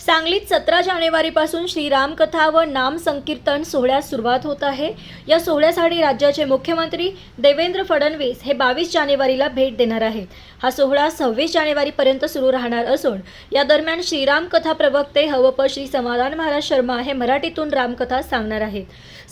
सांगलीत सतरा जानेवारीपासून श्रीरामकथा व नाम संकीर्तन सोहळ्यास सुरुवात होत आहे. या सोहळ्यासाठी राज्याचे मुख्यमंत्री देवेंद्र फडणवीस हे बावीस जानेवारीला भेट देणार आहेत. हा सोहळा सव्वीस जानेवारीपर्यंत सुरू राहणार असून या दरम्यान श्रीरामकथा प्रवक्ते हवप श्री समाधान महाराज शर्मा हे मराठीतून रामकथा सांगणार आहेत.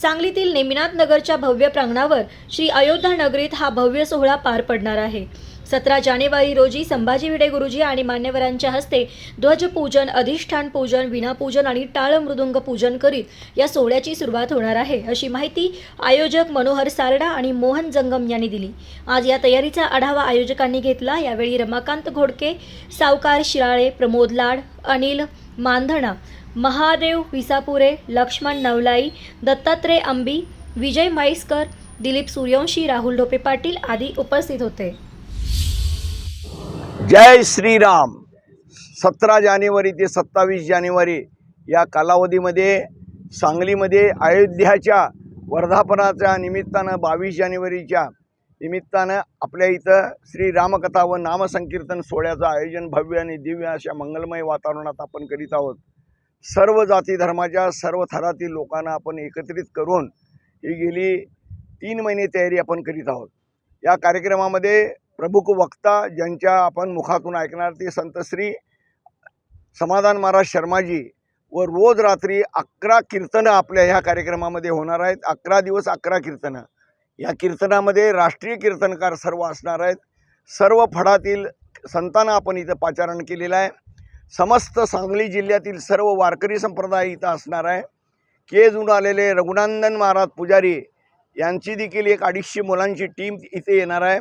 सांगलीतील नेमिनाथ नगरच्या भव्य प्रांगणावर श्री अयोध्या नगरीत हा भव्य सोहळा पार पडणार आहे. सतरा जानेवारी रोजी संभाजी भिडे गुरुजी आणि मान्यवरांच्या हस्ते ध्वजपूजन अधिष्ठान पूजन विनापूजन आणि टाळ मृदुंग पूजन करीत या सोहळ्याची सुरुवात होणार आहे अशी माहिती आयोजक मनोहर सारडा आणि मोहन जंगम यांनी दिली. आज या तयारीचा आढावा आयोजकांनी घेतला. यावेळी रमाकांत घोडके सावकार शिराळे प्रमोद लाड अनिल मांधणा महादेव विसापुरे लक्ष्मण नवलाई दत्तात्रय अंबी विजय म्हैसकर दिलीप सूर्यवंशी राहुल ढोपे पाटील आदी उपस्थित होते. जय श्रीराम. सतरा जानेवारी ते सत्तावीस जानेवारी या कालावधीमध्ये सांगलीमध्ये अयोध्याच्या वर्धापनाच्या निमित्तानं बावीस जानेवारीच्या निमित्तानं आपल्या इथं श्री रामकथा व नामसंकीर्तन सोहळ्याचं आयोजन भव्य आणि दिव्य अशा मंगलमय वातावरणात आपण करीत आहोत. सर्व जाती धर्माच्या सर्व थरातील लोकांना आपण एकत्रित करून ही गेली तीन महिने तयारी आपण करीत आहोत. या कार्यक्रमामध्ये प्रमुख वक्ता ज्यांच्या आपण मुखातून ऐकणार ते संत श्री समाधान महाराज शर्माजी व रोज रात्री अकरा कीर्तनं आपल्या ह्या कार्यक्रमामध्ये होणार आहेत. अकरा दिवस अकरा कीर्तनं. या कीर्तनामध्ये राष्ट्रीय कीर्तनकार सर्व असणार आहेत. सर्व फडातील संतांना आपण इथं पाचारण केलेलं आहे. समस्त सांगली जिल्ह्यातील सर्व वारकरी संप्रदाय इथं असणार आहे. केजून आलेले रघुनंदन महाराज पुजारी यांची देखील एक अडीचशे मुलांची टीम इथे येणार आहे.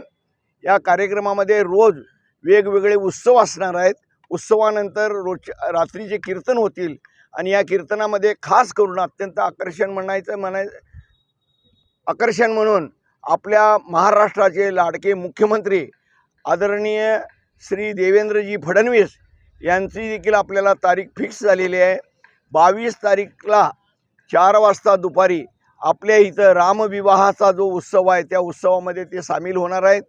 या कार्यक्रमामध्ये रोज वेगवेगळे उत्सव असणार आहेत. उत्सवानंतर रोज रात्रीचे कीर्तन होतील आणि या कीर्तनामध्ये खास करून अत्यंत आकर्षण म्हणायचं म्हणाय आकर्षण म्हणून आपल्या महाराष्ट्राचे लाडके मुख्यमंत्री आदरणीय श्री देवेंद्रजी फडणवीस यांची देखील आपल्याला तारीख फिक्स झालेली आहे. बावीस तारीखला चार वाजता दुपारी आपल्या इथं रामविवाहाचा जो उत्सव आहे त्या उत्सवामध्ये ते सामील होणार आहेत.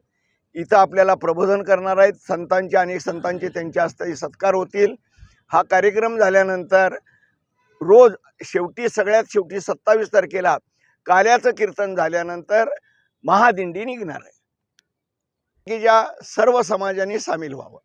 इथं आपल्याला प्रबोधन करणार आहेत. संतांचे अनेक संतांचे त्यांच्या हस्ते सत्कार होतील. हा कार्यक्रम झाल्यानंतर रोज शेवटी सगळ्यात शेवटी सत्तावीस तारखेला काल्याचं कीर्तन झाल्यानंतर महादिंडी निघणार आहे. की ज्या सर्व समाजाने सामील व्हावं.